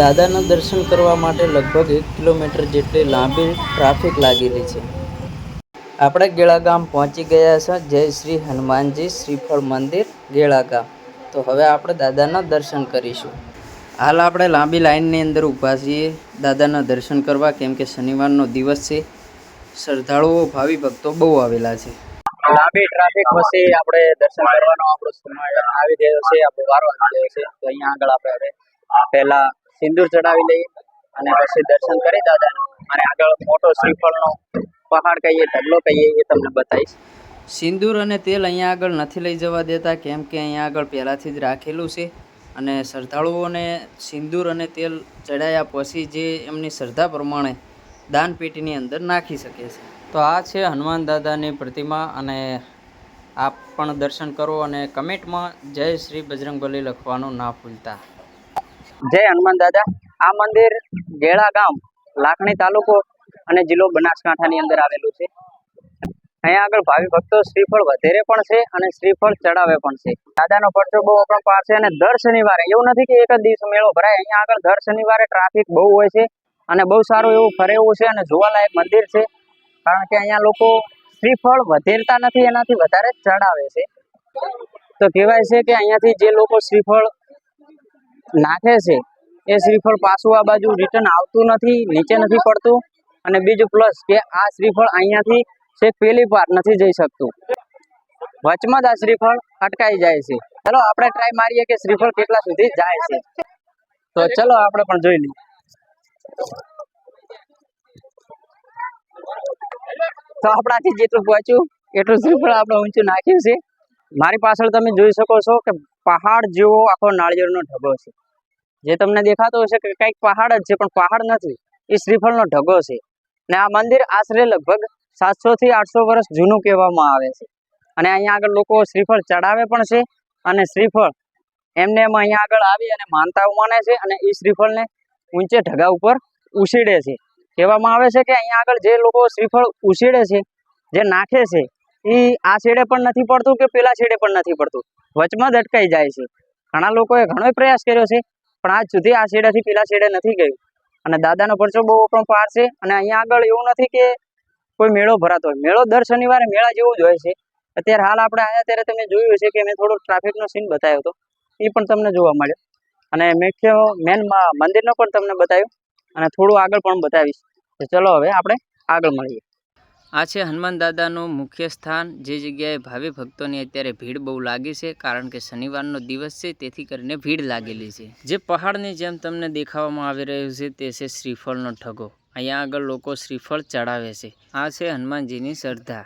દાદાના દર્શન કરવા માટે લગભગ એક કિલોમીટર જેટલી લાંબી ટ્રાફિક લાગેલી છે. આપણે ગેળા ગામ પહોંચી ગયા છે. જય શ્રી હનુમાનજી શ્રીફળ મંદિર ગેળા ગામ તો હવે આપણે દાદાના દર્શન કરીશું. હાલ આપણે લાંબી લાઈનની અંદર ઊભા છીએ. દાદાના દર્શન કરવા, કેમ કે શનિવારનો દિવસ છે. શ્રદ્ધાળુઓ, ભાવિ ભક્તો બહુ આવેલા છે. લાંબી ટ્રાફિક પછી આપણે દર્શન કરવાનો આપણો સમય આવી ગયો છે. આપણો વારો આવી ગયો છે. તો અહીંયા આગળ આપણે પહેલા સિંદૂર ચડાવી લઈએ અને પછી દર્શન કરી દાદાનું. અને આગળ મોટો શ્રીફળનો પહાડ કહીએ, ઢગલો કહીએ, એ તમને બતાવીશ. સિંદૂર અને તેલ અહીંયા આગળ નથી લઈ જવા દેતા, કેમ કે અહીંયા આગળ પહેલાંથી જ રાખેલું છે. અને શ્રદ્ધાળુઓને સિંદૂર અને તેલ ચડાયા પછી જે એમની શ્રદ્ધા પ્રમાણે દાન પેટીની અંદર નાખી શકે છે. તો આ છે હનુમાન દાદાની પ્રતિમા અને આપ પણ દર્શન કરો અને કમેન્ટમાં જય શ્રી બજરંગબલી લખવાનું ના ભૂલતા. જય હનુમાન દાદા. આ મંદિર ગેળા ગામ, લાખણી તાલુકો અને જિલ્લો બનાસકાંઠાની અંદર આવેલું છે. અહીંયા આગળ ભાવિ ભક્તો શ્રીફળ વધેરે પણ છે અને શ્રીફળ ચડાવે પણ છે. દાદાનો પરચો બહુ પાર છે અને દર શનિવારે, એવું નથી કે એક જ દિવસ મેળો ભરાય, અહીંયા આગળ દર શનિવારે ટ્રાફિક બહુ હોય છે અને બહુ સારું એવું ફરે એવું છે અને જોવાલાયક મંદિર છે. કારણ કે અહીંયા લોકો શ્રીફળ વધેરતા નથી, એનાથી વધારે ચડાવે છે. તો કહેવાય છે કે અહીંયાથી જે લોકો શ્રીફળ નાખે છે. એ શ્રીફળ પાછું આ બાજુ રિટર્ન આવતું નથી, નીચે નથી પડતું. અને બીજું પ્લસ કે આ શ્રીફળ અહીંયાથી છેક પેલી પાર નથી જઈ શકતું. વચમાં જ આ શ્રીફળ અટકાઈ જાય છે. ચલો, આપણે ટ્રાય મારીએ કે શ્રીફળ કેટલા સુધી જાય છે. તો ચલો, આપણે પણ જોઈ લઈએ. તો આપણાથી જેટલું પહોંચ્યું, એટલું શ્રીફળ આપણે ઊંચું નાખ્યું છે. મારી પાછળ તમે જોઈ શકો છો કે પહાડ જેવો આખો નાળિયેરનો ઢગો છે. જે તમને દેખાતો હશે કે કંઈક પહાડ જ છે, પણ પહાડ નથી. એ શ્રીફળનો ઢગો છે. ને આ મંદિર આશરે લગભગ સાતસો થી આઠસો વર્ષ જૂનું કહેવામાં આવે છે. અને અહીંયા આગળ લોકો શ્રીફળ ચડાવે પણ છે અને શ્રીફળ એમને એમ અહીંયા આગળ આવી અને માનતાઓ માને છે અને એ શ્રીફળને ઊંચે ઢગા ઉપર ઉછીડે છે. કહેવામાં આવે છે કે અહીંયા આગળ જે લોકો શ્રીફળ ઉછીડે છે, જે નાખે છે એ આ છેડે પણ નથી પડતું કે પેલા છેડે પણ નથી પડતું? વચમાં જ અટકાઈ જાય છે. ઘણા લોકોએ ઘણો પ્રયાસ કર્યો છે, પણ આજ સુધી આ છેડેથી પેલા છેડે નથી ગયું. અને દાદાનો પરચો બહુ પણ પાર છે અને અહીંયા આગળ એવું નથી કે કોઈ મેળો ભરાતો હોય. મેળો દર શનિવારે મેળા જેવું જ હોય છે. અત્યારે હાલ આપણે આવ્યા ત્યારે તમે જોયું છે કે મેં થોડો ટ્રાફિકનો સીન બતાવ્યો હતો. એ પણ તમને જોવા મળ્યો. અને મુખ્ય મેન મંદિરનો પણ તમને બતાવ્યું. અને થોડું આગળ પણ બતાવીશ. તો ચલો હવે આપણે આગળ મળીએ. આ છે હનુમાન દાદાનું મુખ્ય સ્થાન. જે જગ્યાએ ભાવિ ભક્તોની અત્યારે ભીડ બહુ લાગી છે, કારણ કે શનિવારનો દિવસ છે, તેથી કરીને ભીડ લાગેલી છે. જે પહાડની જેમ તમને દેખાવામાં આવી રહ્યું છે, તે છે શ્રીફળનો ઠગો. અહીંયા આગળ લોકો શ્રીફળ ચડાવે છે. આ છે હનુમાનજીની શ્રદ્ધા.